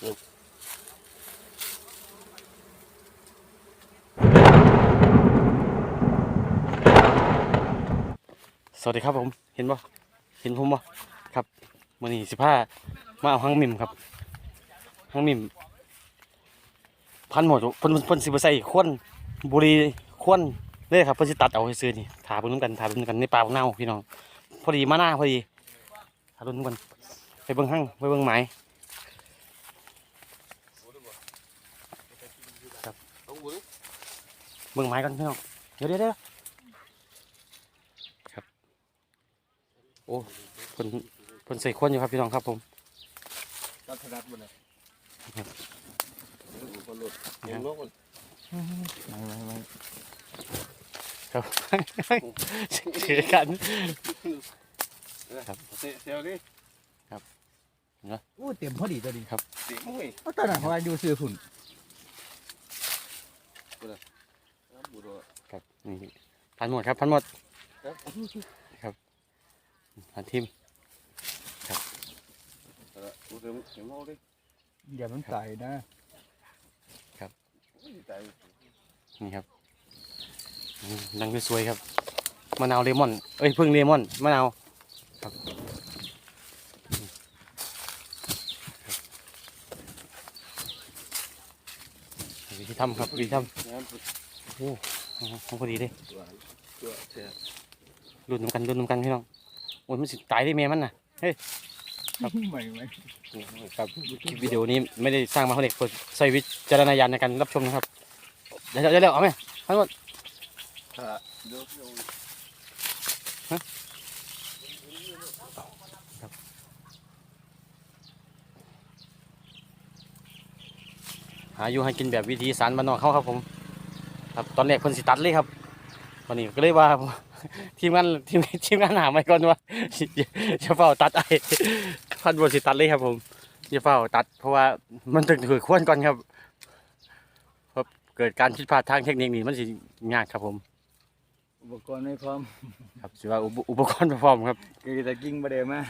สวัสดีครับผม เห็นบ่เห็นผมบ่ครับมื้อนี้สิพามาเอาหังมิมครับหังมิมพันหมดเพิ่นเพิ่นสิบใส่ควนบุรีควนเลยครับเพิ่นสิตัดเอาซื่อนี่ถาเบิ่งนำกันถาเบิ่งนำกันในป่าพวกเน่าพี่น้องพอดีมาหน้าพอดีถาเบิ่นกันไปเบิ่งหังไปเบิ่งไม้ เอาบุ้ยเบิ่งไม้กันพี่น้องเดี๋ยวเดี๋ยวเดี๋ยวครับ โอ้เพิ่นเพิ่นใส่ควนอยู่ครับพี่น้องครับผมตัดถนัดมันเลยครับดูคนหลุดเห็นนกมันไม่ไม่ไม่ครับเสียกันครับเซเซลดิอู้เต็มพอดีตัวดีสีมุ้ยเอาตอนนั้นเขาว่าอยู่ซื้อฝุ่น บุรุษครับนี่พันหมดครับพันหมดครับพันทิมบุรุษเห็นมองดิอย่ามันตายนะตายนี่ครับอืมนังสวยๆครับมะนาวเลมอน เอ้ยพึ่งเลมอนมะนาวครับ ทำครับวิธีทน้ำำโอ้ของพอดีเลยตัวตัวเสียรุ่นน้ำกันรุ่นน้ำกันพี่น้องโอ้ยมันสิตายได้เมียมันน่ะไม่ไม่ครับคลิปวิดีโอนี้ไม่ได้สร้างมาเพื่อเด็กโปรดใช้วิจารณญาณในการรับชมนะครับเดี๋ยวเดี๋ยวเดี๋ยวเอาไหมทั้งหมดถ้าเดี๋ยวเดี๋ยว หาอยู่ให้กินแบบวิธีสารบ้านนอกเขาครับผม ครับตอนแรกคนสิตัดเลยครับวันนี้ก็เลยว่าทีมงานทีมทีมงานหาไม่ก่อนว่าจะเฝ้าตัดไอ้พันบนสิตัดเลยครับ ผมจะเฝ้าตัด เพราะว่ามันถึงถือควรก่อนครับเพราะเกิดการผิดพลาดทางเทคนิคนี่มันสิยากครับผม อุปกรณ์ไม่พร้อม ครับสิว่าอุปอุปกรณ์พร้อมครับ คือตะกิ้งประเดี๋ยวมา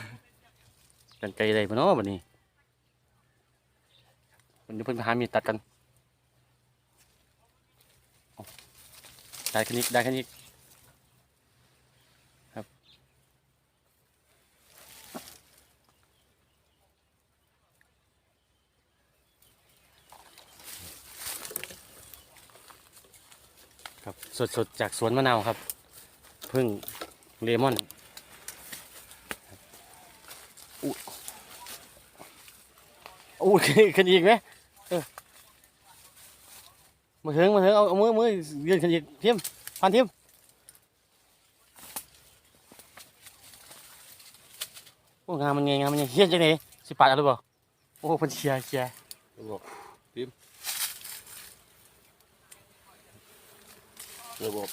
กันไกลได้ปะเนาะบัดนี้ วันนี้เพิ่นไปหามีดตัดกันได้แค่นี้ได้แค่นี้ครับ ครับสดๆจากสวนมะนาวครับพึ่งเลมอนอู้ขึ้ขึ้นอีกไหม มาถึงมาถึงเอาเอามือมือยืนขึ้นอีกทิมพันทิมโอ้งามมันไงงามมันไงเฮี้ยนจังเลยสิปัดอะไรบ่โอ้เพันเชียร์เชียร์บอกพิมระบบ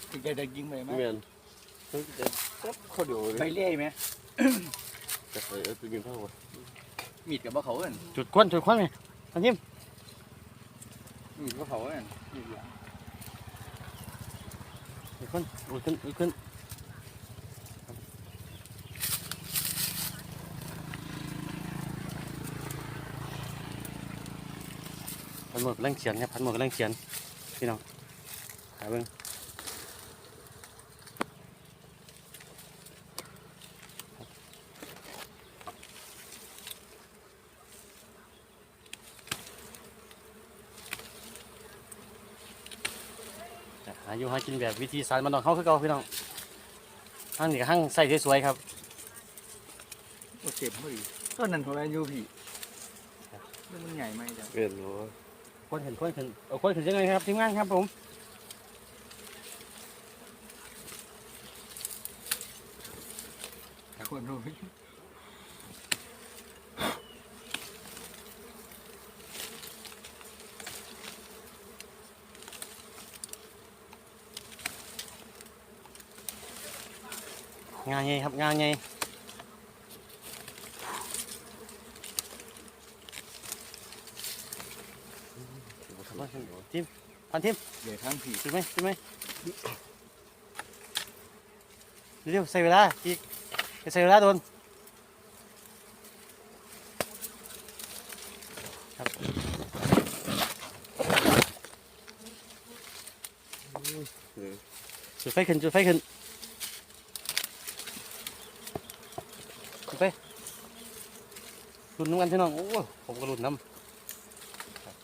เออคือแกตะกิ้งไปไหมเมียนเฮ้ยจะจับเขาเดียวไปเลยเรื่อยไหมจะไปเอาไปกินข้าววะมีดกับบ่เขาเอิ้นจุดควันจุดควันไหมพันเทียมมีดกับเขาเอิ้นมีดหลังจุดควันอุ้ยขึ้นอุ้ยขึ้นพันหมดกำลังเขียนครับพันหมดกำลังเขียนพี่น้องหาเบิ่งาอยู่หากินแบบวิธีสารมันนอกเขาคือเก่าพี่น้องห้างนี่ก็ห้างใส่สวยๆครับโอเต็มพอดีต้นนั้นของเราอยู่พี่แล้วมันใหญ่ไหมจ๊ะเกินหัวคนเห็นคนเห็นเอาคนเห็นยังไงครับทีมงานครับผมคนรู้ งานไงครับงานไงทีมพันทิมเดี๋ยวทั้งผีถูกไหมถูกไหมเร็วๆใส่เวลาอีกอย่าใส่เวลาโดนครับเออจุดไฟขึ้นจุดไฟขึ้นจุด ไฟรุ่นน้ำกันพี่น้องโอ้ผมก็รุ่นน้ำครับ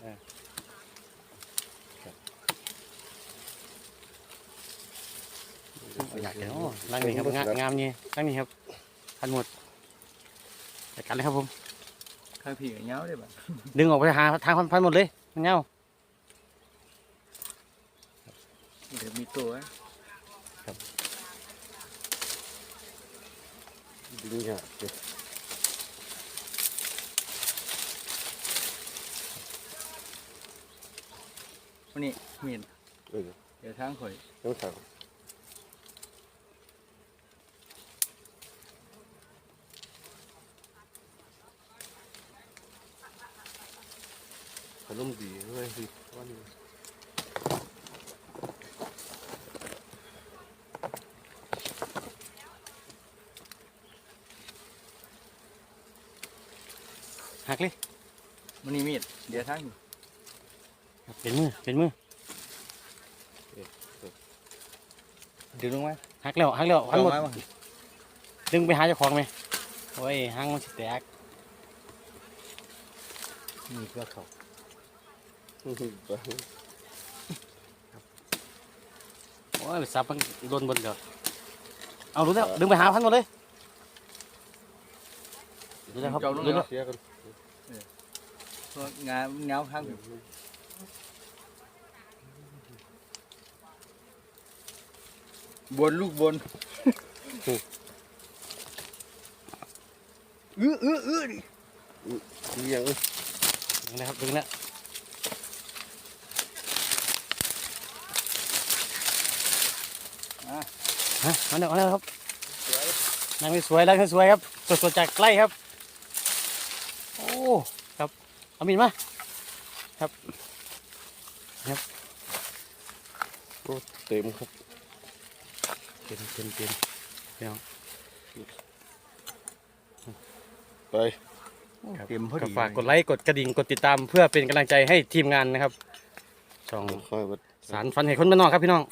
เออครับอยากจะเนาะนั่งนี่ครับงามงามนี่นั่งนี่ครับทันหมดจัดการเลยครับผมทั้งผีกับเงาได้บ่ดึงออกไปหาทางพันพันหมดเลยมันเงา เดี๋ยวมีตัวไว้ดึงยากเด้อวันนี้มีดเออเดี๋ยวทั้งข่อยต้องสั่งขนมดีเว้ยสิวันนี้ หักเลยวันนี้มีดเดี๋ยวทั้งเป็นมือเป็นมือดึงลงมาหักแล้วหักแล้วหันหมดเอามาดึงไปหาเจ้าของไหมโอ้ยหางมันสิแตกนี่ก็เขาโอ้ยสับมันโดนบนเดี๋ยวเอารู้แล้วดึงไปหาพันหมดเลยรู้แล้วครับเจ้าลงรู้แล้แล้ว เสียกันเพราะงาเงาทั้งบนลูกบนอื้ออื้ออื้อดิเสียงดึงนะครับดึงแล้วฮะมาแล้วมาแล้วครับสวยนั่งสวยๆนั่งสวยครับสดๆจากใกล้ครับ เอามีดมาเต็มครับเต็มเต็มเต็มไปครับเต็มพอก็ดีฝากกดไลค์กดกระดิ่งกดติดตามเพื่อเป็นกำลังใจให้ทีมงานนะครับช่องค่อยมาสารฟันให้คนบ้านนอกครับพี่น้อง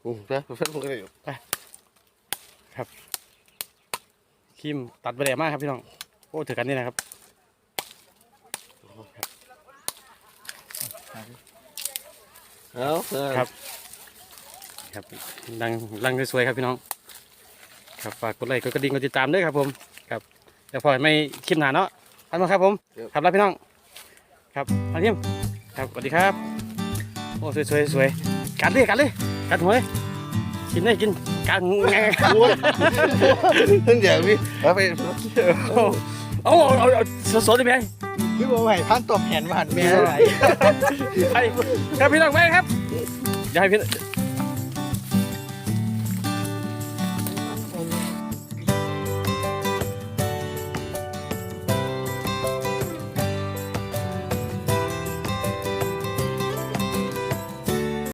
โอ้ไปไปมันก็ได้ อยู่คิมตัดไปแดดมากครับพี่น้อง โอ้ถือกันนี่นะครับเอาเออครับ ครับดังดังสวยๆครับพี่น้อง ครับฝากกดไลค์กดกระดิ่งกดติดตามด้วยครับผม ครับเดี๋ยวพอไม่คลิปหนาเนาะพันมาครับผม ครับแล้วพี่น้อง ครับพันยิมครับสวัสดีครับ โอ้สวยๆสวยกัดเลยกัดเลยกัดหัวเลย กินได้กินกัดงท่านอยากพี่เอาไปเอาเอาเอาเอาสดๆเลยไหมคือว่าไหวพันตบแขนมาหันแม่อะไรไปครับพี่น้องไปครับอย่าให้พี่